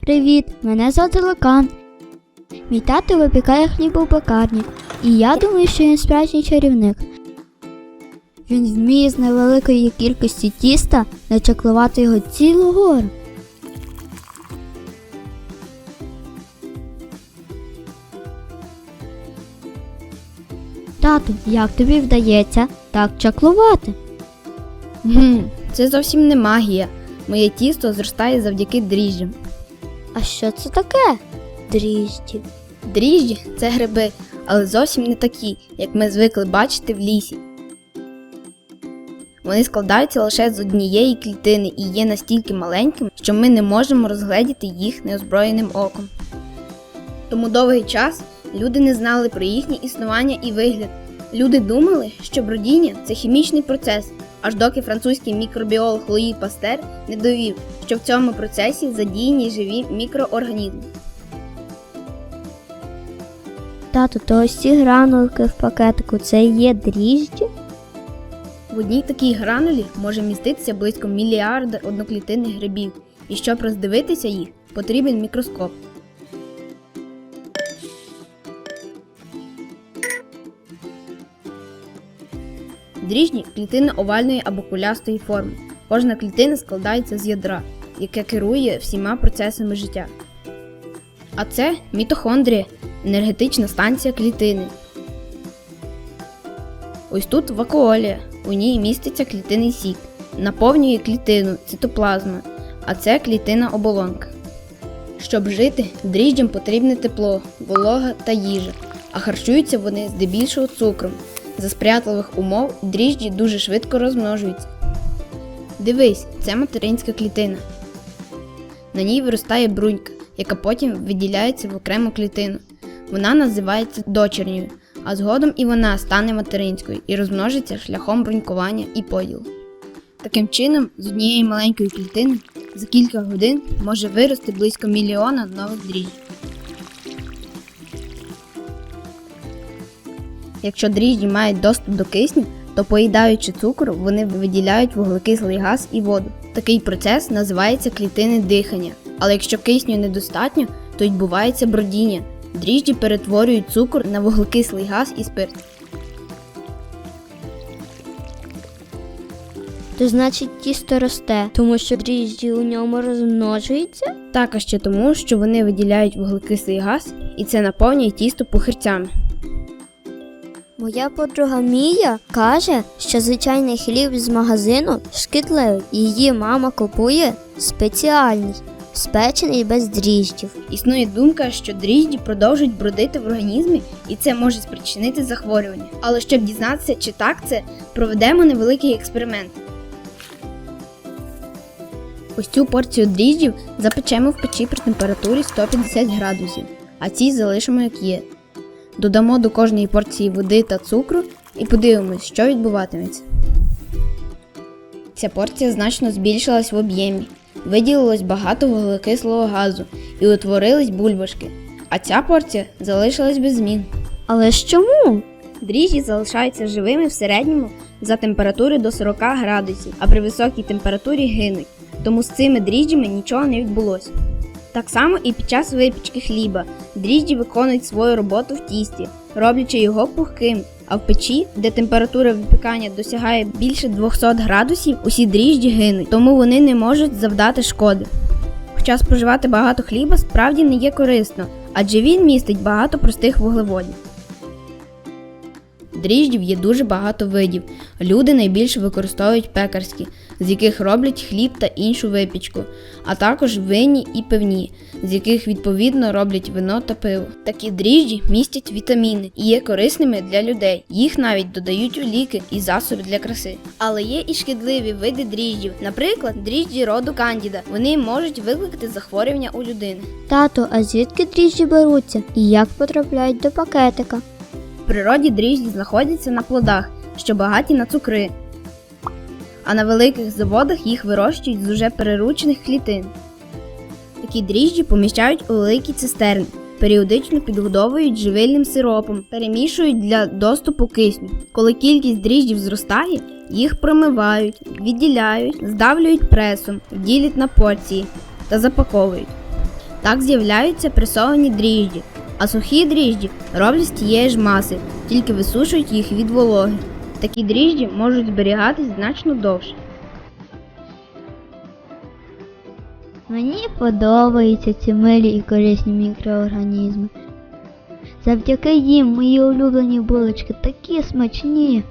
Привіт, мене звати Лакан. Мій тато випікає хліб у пекарні, і я думаю, що він справжній чарівник. Він вміє з невеликої кількості тіста начаклувати його цілу гору. Тату, як тобі вдається так чаклувати? Гм, це зовсім не магія. Моє тісто зростає завдяки дріжджам. А що це таке? Дріжджі. Дріжджі це гриби, але зовсім не такі, як ми звикли бачити в лісі. Вони складаються лише з однієї клітини і є настільки маленькими, що ми не можемо розгледіти їх неозброєним оком. Тому довгий час люди не знали про їхнє існування і вигляд. Люди думали, що бродіння це хімічний процес, аж доки французький мікробіолог Луї Пастер не довів, що в цьому процесі задіяні живі мікроорганізми. Тату, то ось ці гранулки в пакетику це і є дріжджі? В одній такій гранулі може міститися близько мільярда одноклітинних грибів, і щоб роздивитися їх, потрібен мікроскоп. Дріжні клітини овальної або кулястої форми. Кожна клітина складається з ядра, яке керує всіма процесами життя. А це мітохондрія, енергетична станція клітини. Ось тут вакуолія. У ній міститься клітинний сік, наповнює клітину цитоплазма, а це клітина оболонка. Щоб жити, дріжджам потрібне тепло, волога та їжа, а харчуються вони здебільшого цукром. За сприятливих умов дріжджі дуже швидко розмножуються. Дивись, це материнська клітина. На ній виростає брунька, яка потім виділяється в окрему клітину. Вона називається дочерньою, а згодом і вона стане материнською і розмножиться шляхом брунькування і поділу. Таким чином, з однієї маленької клітини за кілька годин може вирости близько мільйона нових дріжджів. Якщо дріжджі мають доступ до кисню, то поїдаючи цукор, вони виділяють вуглекислий газ і воду. Такий процес називається клітинне дихання. Але якщо кисню недостатньо, то відбувається бродіння. Дріжджі перетворюють цукор на вуглекислий газ і спирт. То значить тісто росте, тому що дріжджі у ньому розмножуються? Також ще тому, що вони виділяють вуглекислий газ, і це наповнює тісто пухирцями. Моя подруга Мія каже, що звичайний хліб з магазину шкідливий. Її мама купує спеціальний, спечений без дріжджів. Існує думка, що дріжджі продовжують бродити в організмі, і це може спричинити захворювання. Але щоб дізнатися, чи так це, проведемо невеликий експеримент. Ось цю порцію дріжджів запечемо в печі при температурі 150 градусів, а ці залишимо як є. Додамо до кожної порції води та цукру і подивимось, що відбуватиметься. Ця порція значно збільшилась в об'ємі, виділилось багато вуглекислого газу і утворились бульбашки. А ця порція залишилась без змін. Але ж чому? Дріжджі залишаються живими в середньому за температури до 40 градусів, а при високій температурі гинуть. Тому з цими дріжджами нічого не відбулося. Так само і під час випічки хліба дріжджі виконують свою роботу в тісті, роблячи його пухким. А в печі, де температура випікання досягає більше 200 градусів, усі дріжджі гинуть, тому вони не можуть завдати шкоди. Хоча споживати багато хліба справді не є корисно, адже він містить багато простих вуглеводів. Дріжджів є дуже багато видів. Люди найбільше використовують пекарські, з яких роблять хліб та іншу випічку, а також винні і пивні, з яких відповідно роблять вино та пиво. Такі дріжджі містять вітаміни і є корисними для людей. Їх навіть додають у ліки і засоби для краси. Але є і шкідливі види дріжджів, наприклад, дріжджі роду кандіда. Вони можуть викликати захворювання у людини. Тато, а звідки дріжджі беруться і як потрапляють до пакетика? В природі дріжджі знаходяться на плодах, що багаті на цукри. А на великих заводах їх вирощують з уже переручених клітин. Такі дріжджі поміщають у великі цистерни, періодично підгодовують живильним сиропом, перемішують для доступу кисню. Коли кількість дріжджів зростає, їх промивають, відділяють, здавлюють пресом, ділять на порції та запаковують. Так з'являються пресовані дріжджі, а сухі дріжджі роблять з тієї ж маси, тільки висушують їх від вологи. Такі дріжджі можуть зберігатись значно довше. Мені подобаються ці милі і корисні мікроорганізми. Завдяки їм мої улюблені булочки такі смачні.